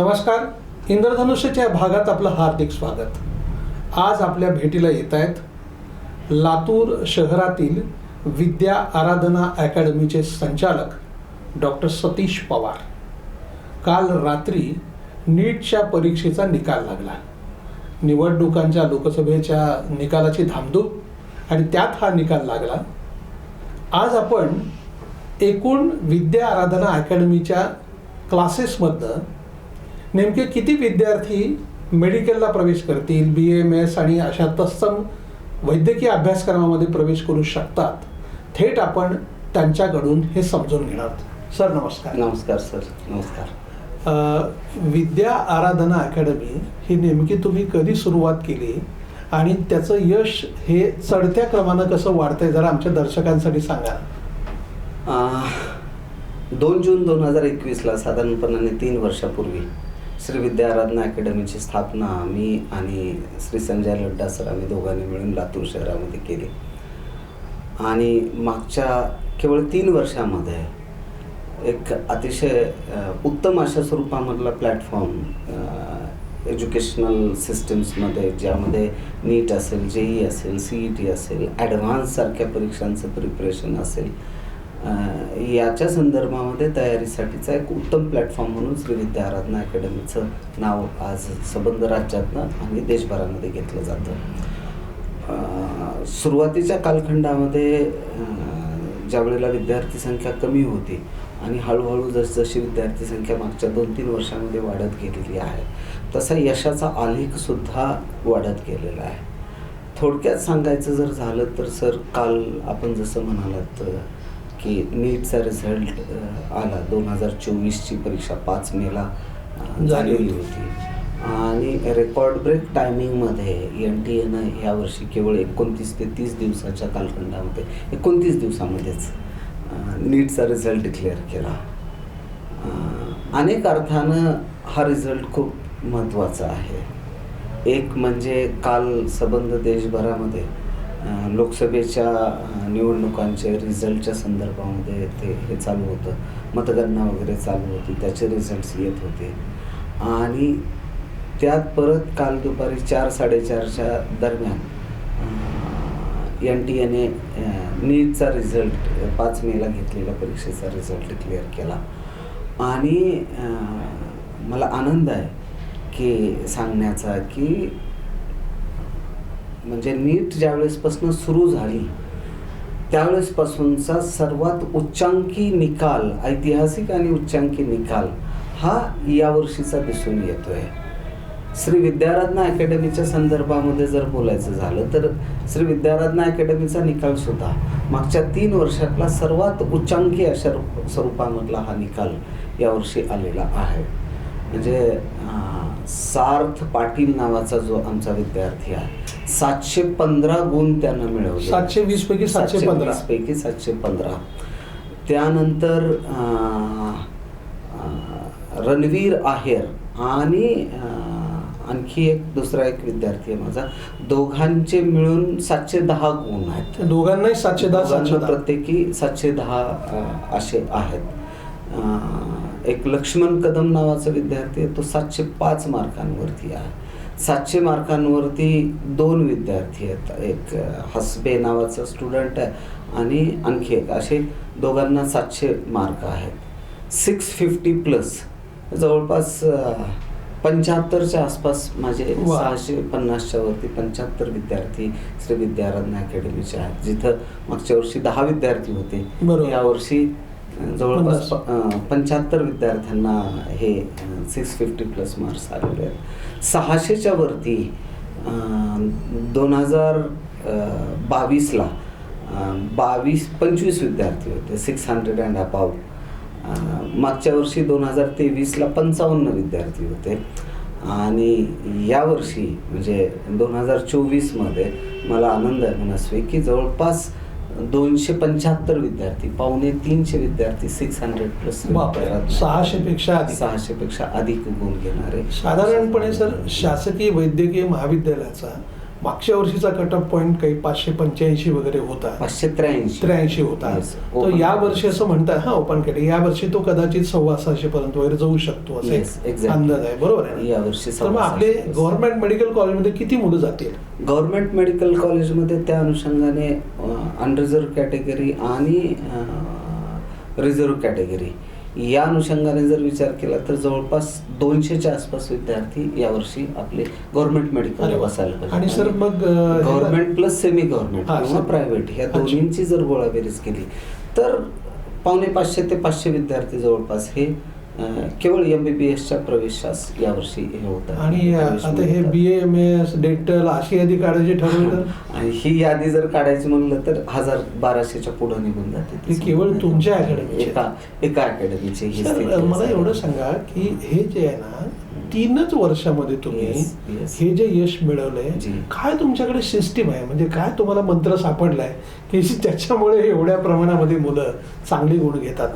नमस्कार. इंद्रधनुष्यच्या भागात आपलं हार्दिक स्वागत. आज आपल्या भेटीला येत आहेत लातूर शहरातील विद्या आराधना अकॅडमीचे संचालक डॉक्टर सतीश पवार. काल रात्री नीटच्या परीक्षेचा निकाल लागला. निवडणुकांच्या लोकसभेच्या निकालाची धामधूप आणि त्यात हा निकाल लागला. आज आपण एकूण विद्या आराधना अकॅडमीच्या क्लासेसमधनं नेमके किती विद्यार्थी मेडिकलला प्रवेश करतील बी एम एस आणि अशा तत्सम वैद्यकीय अभ्यासक्रमामध्ये प्रवेश करू शकतात? थेट आपण त्यांच्याकडून हे समजून घेणार. सर नमस्कार. नमस्कार सर. नमस्कार. विद्या आराधना अकॅडमी ही नेमकी तुम्ही कधी सुरुवात केली आणि त्याचं यश हे चढत्या क्रमानं कसं वाढतंय जरा आमच्या दर्शकांसाठी सांगा. दोन जून दोन हजार एकवीसला साधारणपणाने तीन वर्षापूर्वी श्री विद्याराधना अकॅडमीची स्थापना मी आणि श्री संजय लड्डा सर आम्ही दोघांनी मिळून लातूर शहरामध्ये केली. आणि मागच्या केवळ तीन वर्षामध्ये एक अतिशय उत्तम अशा स्वरूपामधला प्लॅटफॉर्म एज्युकेशनल सिस्टम्समध्ये ज्यामध्ये नीट असेल जेई असेल सी ई टी असेल ॲडव्हान्ससारख्या परीक्षांचं प्रिपरेशन असेल याच्या संदर्भामध्ये तयारीसाठीचा एक उत्तम प्लॅटफॉर्म म्हणून श्री विद्या आराधना अकॅडमीचं नाव आज सबंध राज्यातनं आणि देशभरामध्ये घेतलं जातं. सुरुवातीच्या कालखंडामध्ये ज्या वेळेला विद्यार्थी संख्या कमी होती आणि हळूहळू जसजशी विद्यार्थी संख्या मागच्या दोन तीन वर्षामध्ये वाढत गेलेली आहे तसा यशाचा आलेखसुद्धा वाढत गेलेला आहे. थोडक्यात सांगायचं जर झालं तर सर काल आपण जसं म्हणालात की नीटचा रिझल्ट आला. दोन हजार चोवीसची परीक्षा पाच मेला झालेली होती. आणि रेकॉर्ड ब्रेक टायमिंगमध्ये एन टी एनं यावर्षी केवळ एकोणतीस ते तीस दिवसाच्या कालखंडामध्ये एकोणतीस दिवसामध्येच नीटचा रिझल्ट डिक्लेअर केला. अनेक अर्थानं हा रिझल्ट खूप महत्त्वाचा आहे. एक म्हणजे काल संबंध देशभरामध्ये लोकसभेच्या निवडणुकांचे रिझल्टच्या संदर्भामध्ये ते हे चालू होतं. मतगणना वगैरे चालू होती. त्याचे रिझल्ट्स येत होते. आणि त्यात परत काल दुपारी चार साडेचारच्या दरम्यान एन टी एने नीटचा रिझल्ट पाच मेला घेतलेल्या परीक्षेचा रिझल्ट क्लिअर केला. आणि मला आनंद आहे की सांगण्याचा की म्हणजे नीट ज्यावेळेसपासून सुरू झाली त्यावेळेसपासूनचा सर्वात उच्चांकी निकाल ऐतिहासिक आणि उच्चांकी निकाल हा यावर्षीचा दिसून येतोय. श्री विद्याराधना अकॅडमीच्या संदर्भामध्ये जर बोलायचं झालं तर श्री विद्याराधना अकॅडमीचा निकाल सुद्धा मागच्या तीन वर्षातला सर्वात उच्चांकी अशा स्वरूपामधला हा निकाल यावर्षी आलेला आहे. म्हणजे सार्थ पाटील नावाचा जो आमचा विद्यार्थी आहे सातशे पंधरा गुण त्यानं मिळवले. सातशे वीस पैकी सातशे पंधरा. पैकी सातशे पंधरा. त्यानंतर रणवीर आहेर आणि आणखी एक दुसरा एक विद्यार्थी आहे माझा. दोघांचे मिळून सातशे दहा गुण आहेत. दोघांनाही सातशे दहा प्रत्येकी सातशे दहा असे आहेत. एक लक्ष्मण कदम नावाचा विद्यार्थी आहे तो सातशे पाच मार्कांवरती आहे. सातशे मार्कांवरती दोन विद्यार्थी आहेत. एक हसबे नावाचा स्टुडंट आहे आणि आणखी एक असे दोघांना सातशे मार्क आहेत. सिक्स फिफ्टी प्लस जवळपास पंच्याहत्तरच्या आसपास माझे. सहाशे पन्नासच्या वरती पंच्याहत्तर विद्यार्थी श्री विद्याराधना अकॅडमीचे आहेत. जिथं मागच्या वर्षी दहा विद्यार्थी होते. यावर्षी जवळपास. पंच्याहत्तर विद्यार्थ्यांना हे सिक्स फिफ्टी प्लस मार्क्स आलेले आहेत. सहाशेच्या वरती दोन हजार बावीसला बावीस पंचवीस विद्यार्थी होते सिक्स हंड्रेड अँड अबाव मागच्या वर्षी दोन हजार तेवीसला पंचावन्न विद्यार्थी होते. आणि यावर्षी म्हणजे दोन हजार चोवीसमध्ये मला आनंद आहे मनस्वी की जवळपास दोनशे पंच्याहत्तर विद्यार्थी पावणे तीनशे विद्यार्थी सिक्स हंड्रेड प्लस सहाशे पेक्षा अधिक. सहाशे पेक्षा अधिक गुण घेणारे. साधारणपणे सर शासकीय वैद्यकीय महाविद्यालयाचा मागच्या वर्षीचा कट ऑफ पॉईंट काही पाचशे पंच्याऐंशी वगैरे होता पाचशे त्र्याऐंशी त्र्याऐंशी होता Yes, तर open या. वर्षी असं म्हणतात हा ओपन केले या वर्षी तो कदाचित सव्वा सहाशे पर्यंत वगैरे जाऊ शकतो असा Yes, एक exactly. अंदाज आहे बरोबर आहे ना? यावर्षी तर मग आपले सहाशे. गव्हर्नमेंट मेडिकल कॉलेजमध्ये किती मुलं जातील गव्हर्नमेंट मेडिकल कॉलेजमध्ये त्या अनुषंगाने अनरिझर्व कॅटेगरी आणि रिझर्व कॅटेगरी या अनुषंगाने जर विचार केला तर जवळपास दोनशेच्या आसपास विद्यार्थी यावर्षी आपले गव्हर्नमेंट मेडिकल. बसायला आणि सर मग गव्हर्नमेंट प्लस सेमी गव्हर्नमेंट किंवा प्रायव्हेट ह्या अच्छा. दोन्हींची जर गोळाबेरीज केली तर पावणे पाचशे ते पाचशे विद्यार्थी जवळपास हे केवळ एम बी बी एसच्या प्रवेशास यावर्षी हे होत. आणि आता हे. बी एम एस डेंटल अशी यादी काढायची ठरवली तर आणि ही यादी जर काढायची म्हणलं तर हजार बाराशेच्या पुढे निघून जाते ती केवळ. तुमच्या ची. एका एका अकॅडमीची मला. एवढं सांगा की हे जे आहे ना तीनच वर्षामध्ये तुम्ही. हे जे यश मिळवलंय. काय तुमच्याकडे सिस्टीम आहे म्हणजे काय तुम्हाला मंत्र सापडलाय की त्याच्यामुळे एवढ्या प्रमाणामध्ये मुलं चांगली गुण घेतात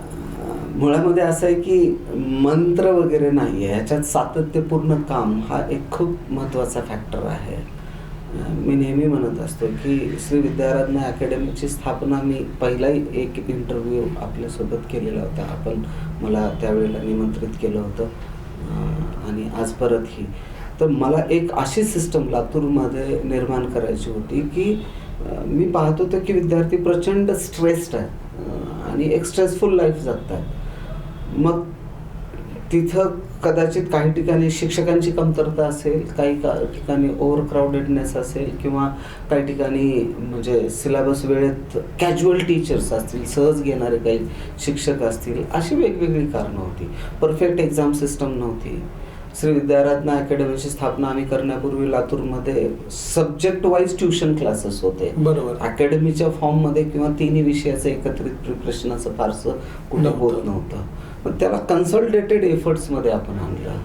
मुळामध्ये असं आहे की मंत्र वगैरे नाही आहे. ह्याच्यात सातत्यपूर्ण काम हा एक खूप महत्त्वाचा फॅक्टर आहे. मी नेहमी म्हणत असतो की श्री विद्याराधना अकॅडमीची स्थापना मी पहिलाही एक इंटरव्ह्यू आपल्यासोबत केलेला होता. आपण मला त्यावेळेला निमंत्रित केलं होतं आणि आज परत ही तर मला एक अशी सिस्टम लातूरमध्ये निर्माण करायची होती की मी पाहत होतो की विद्यार्थी प्रचंड स्ट्रेस्ड आहेत आणि एक स्ट्रेसफुल लाईफ जगतात. मग तिथं कदाचित काही ठिकाणी शिक्षकांची कमतरता असेल काही का ठिकाणी ओव्हर क्राऊडेडनेस असेल किंवा काही ठिकाणी म्हणजे सिलेबस वेळेत कॅज्युअल टीचर्स असतील सहज घेणारे काही शिक्षक असतील अशी वेगवेगळी कारणं होती परफेक्ट एक्झाम सिस्टम नव्हती श्री विद्याराधना अकॅडमीची स्थापना आम्ही करण्यापूर्वी लातूरमध्ये सब्जेक्ट वाईज ट्युशन क्लासेस होते बरोबर. अकॅडमीच्या फॉर्ममध्ये किंवा तिन्ही विषयाचं एकत्रित प्रिपरेशन असं फारसं कुठं. होत नव्हतं पण त्याला कन्सल्टेटेड एफर्ट्समध्ये आपण आणलं.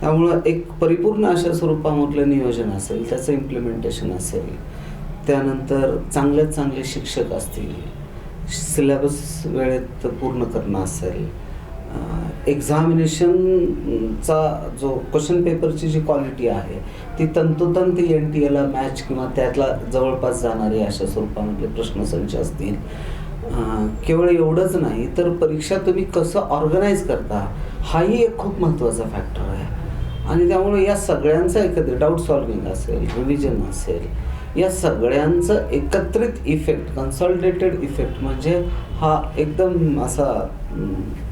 त्यामुळं एक परिपूर्ण अशा स्वरूपामधलं नियोजन असेल त्याचं इम्प्लिमेंटेशन असेल त्यानंतर चांगल्यात चांगले शिक्षक असतील सिलेबस वेळेत पूर्ण करणं असेल एक्झामिनेशनचा जो क्वेश्चन पेपरची जी क्वालिटी आहे ती तंतोतंत एन टी एला मॅच किंवा त्यातला जवळपास जाणारे अशा स्वरूपामधले प्रश्नसंच असतील. केवळ एवढंच नाही तर परीक्षा तुम्ही कसं ऑर्गनाईज करता हाही एक खूप महत्त्वाचा फॅक्टर आहे. आणि त्यामुळे या सगळ्यांचं एकत्र डाऊट सॉल्विंग असेल रिव्हिजन असेल या सगळ्यांचं एकत्रित इफेक्ट कन्सॉल्टेटेड इफेक्ट म्हणजे हा एकदम असा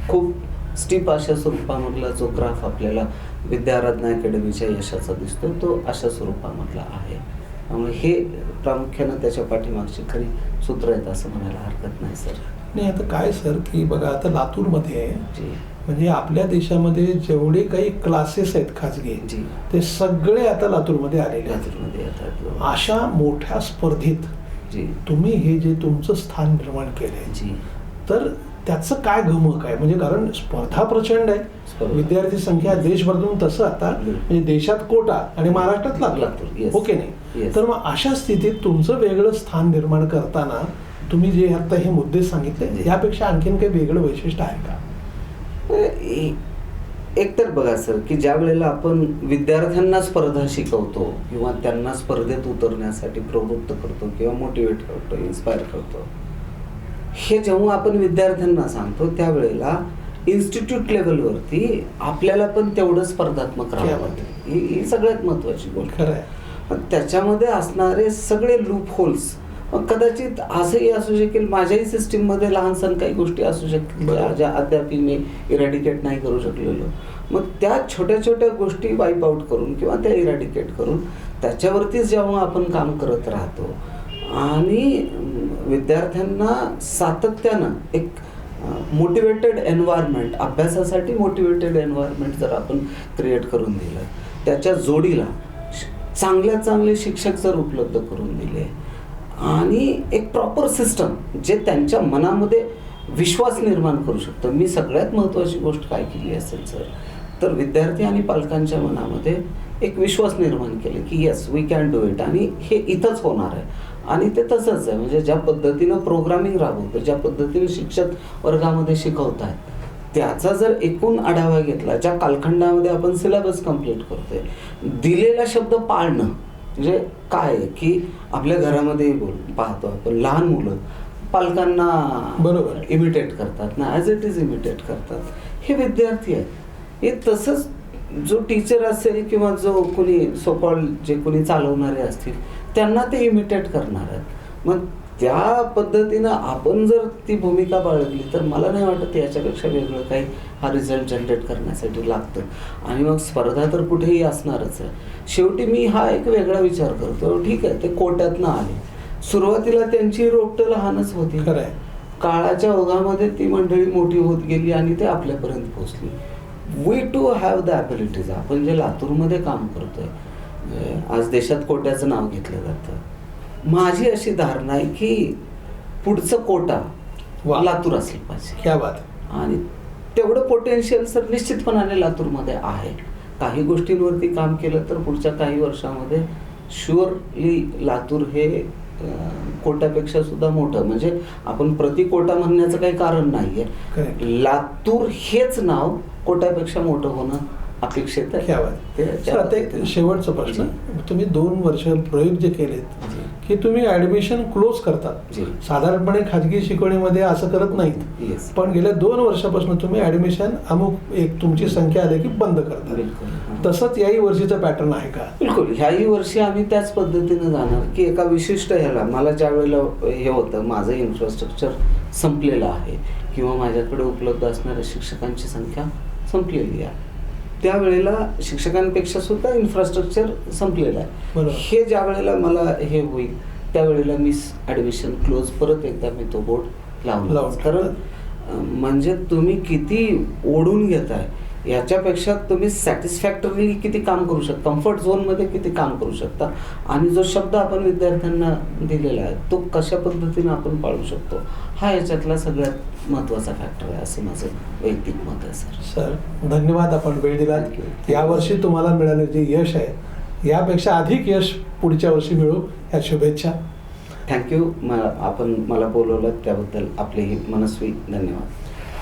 खूप स्टीप अशा स्वरूपामधला जो ग्राफ आपल्याला विद्याराधना अकॅडमीच्या यशाचा दिसतो तो अशा स्वरूपामधला आहे. त्यामुळे हे प्रामुख्यानं त्याच्या पाठीमागची खरी सूत्र आहेत असं म्हणायला हरकत नाही सर. नाही आता काय सर की बघा आता लातूरमध्ये म्हणजे आपल्या देशामध्ये जेवढे काही क्लासेस आहेत खाजगी ते सगळे आता लातूरमध्ये आलेले लातूरमध्ये येतात अशा मोठ्या स्पर्धेत तुम्ही हे जे तुमचं स्थान निर्माण केलंय तर त्याचं काय गमक आहे? म्हणजे कारण स्पर्धा प्रचंड आहे. विद्यार्थी संख्या देशभरातून तसं आता म्हणजे देशात कोटा आणि महाराष्ट्रात yes. ओके नाही? Yes. तर मग अशा स्थितीत तुमचं वेगळं स्थान निर्माण करताना तुम्ही जे आता हे मुद्दे सांगितले. यापेक्षा आणखीन काही वेगळं वैशिष्ट्य आहे का एक तर बघा सर की ज्या वेळेला आपण विद्यार्थ्यांना स्पर्धा शिकवतो किंवा त्यांना स्पर्धेत उतरण्यासाठी प्रवृत्त करतो किंवा मोटिवेट करतो इन्स्पायर करतो हे जेव्हा आपण विद्यार्थ्यांना सांगतो त्यावेळेला इन्स्टिट्यूट लेवलवरती आपल्याला पण तेवढं स्पर्धात्मक राहावं. ही सगळ्यात महत्वाची गोष्ट आहे पण त्याच्यामध्ये असणारे सगळे लूप होल्स कदाचित असंही असू शकेल माझ्याही सिस्टीममध्ये लहान सण काही गोष्टी असू शकतील ज्या- अद्याप मी इरॅडिकेट नाही करू शकलेलो. मग त्या छोट्या छोट्या गोष्टी वाईप आउट करून किंवा त्या इरॅडिकेट करून त्याच्यावरतीच जेव्हा आपण काम करत राहतो आणि विद्यार्थ्यांना सातत्यानं एक मोटिवेटेड एन्व्हायरमेंट अभ्यासासाठी मोटिवेटेड एन्व्हायरमेंट जर आपण क्रिएट करून दिलं त्याच्या जोडीला चांगल्या चांगले शिक्षक जर उपलब्ध करून दिले. आणि एक प्रॉपर सिस्टम जे त्यांच्या मनामध्ये विश्वास निर्माण करू शकतो. मी सगळ्यात महत्त्वाची गोष्ट काय केली असेल सर? तर विद्यार्थी आणि पालकांच्या मनामध्ये एक विश्वास निर्माण केले की yes we can do it आणि हे इथंच होणार आहे. आणि ते तसंच आहे. म्हणजे ज्या पद्धतीनं प्रोग्रामिंग राबवतं ज्या पद्धतीने शिक्षक वर्गामध्ये शिकवत आहेत त्याचा जर एकूण आढावा घेतला ज्या कालखंडामध्ये आपण सिलेबस कंप्लीट करतोय दिलेला शब्द पाळणं म्हणजे काय? की आपल्या घरामध्ये बोल पाहतो आपण लहान मुलं पालकांना बरोबर. इमिटेट करतात ना ॲज इट इज इमिटेट करतात. हे विद्यार्थी आहेत. हे तसंच जो टीचर असेल किंवा जो कोणी सोकॉल जे कोणी चालवणारे असतील त्यांना ते इमिटेट करणार आहेत. मग त्या पद्धतीनं आपण जर ती भूमिका बाळगली तर मला नाही वाटत याच्यापेक्षा वेगळं काही हा रिझल्ट जनरेट करण्यासाठी लागतं. आणि मग स्पर्धा तर कुठेही असणारच आहे. शेवटी मी हा एक वेगळा विचार करतो. ठीक आहे ते कोट्यातनं आले. सुरुवातीला त्यांची रोपटं लहानच होती. खरं काळाच्या ओघामध्ये ती मंडळी मोठी होत गेली आणि ते आपल्यापर्यंत पोहोचली. We too have the abilities आपण जे लातूरमध्ये काम करतोय आज देशात कोट्याचं नाव घेतलं जातं. माझी अशी धारणा आहे की पुढचं कोटा. लातूर असलं पाहिजे क्या बात आहे. आणि तेवढं पोटेन्शियल सर निश्चितपणाने लातूरमध्ये आहे काही गोष्टींवरती काम केलं तर पुढच्या काही वर्षामध्ये शुअरली लातूर हे अं, कोटापेक्षा सुद्धा मोठं म्हणजे आपण प्रति कोटा म्हणण्याचं काही कारण नाहीये Correct. लातूर हेच नाव कोटापेक्षा मोठं होणं अपेक्षित आहे आहे. शेवटचा प्रश्न तुम्ही दोन वर्ष प्रयोग जे केलेत. की तुम्ही ऍडमिशन क्लोज करतात. साधारणपणे खाजगी शिकवणीमध्ये असं करत नाहीत. पण गेल्या दोन वर्षापासून तुम्ही ऍडमिशन अमुक एक तुमची संख्या आली की बंद करता. तसंच याही वर्षीचं पॅटर्न आहे का? बिलकुल. ह्याही वर्षी आम्ही त्याच पद्धतीनं जाणार की एका विशिष्ट ह्याला मला ज्या वेळेला हे होतं माझं इन्फ्रास्ट्रक्चर संपलेलं आहे किंवा माझ्याकडे उपलब्ध असणाऱ्या शिक्षकांची संख्या संपलेली आहे. त्यावेळेला शिक्षकांपेक्षा सुद्धा इन्फ्रास्ट्रक्चर संपलेलं आहे. हे ज्या वेळेला मला हे होईल त्यावेळेला मी ॲडमिशन क्लोज परत एकदा मी तो बोर्ड लावून कारण म्हणजे तुम्ही किती ओढून घेताय. याच्यापेक्षा तुम्ही सॅटिस्फॅक्टरली किती काम करू शकता? कम्फर्ट झोनमध्ये किती काम करू शकता? आणि जो शब्द आपण विद्यार्थ्यांना दिलेला आहे तो कशा पद्धतीने आपण पाळू शकतो? हा याच्यातला सगळ्यात महत्त्वाचा फॅक्टर आहे असं माझं वैयक्तिक मत आहे सर सर धन्यवाद आपण वेळ दिला. यावर्षी तुम्हाला मिळाले जे यश आहे यापेक्षा अधिक यश पुढच्या वर्षी मिळू या शुभेच्छा. थँक्यू म आपण मला बोलवलं त्याबद्दल आपलेही मनस्वी धन्यवाद.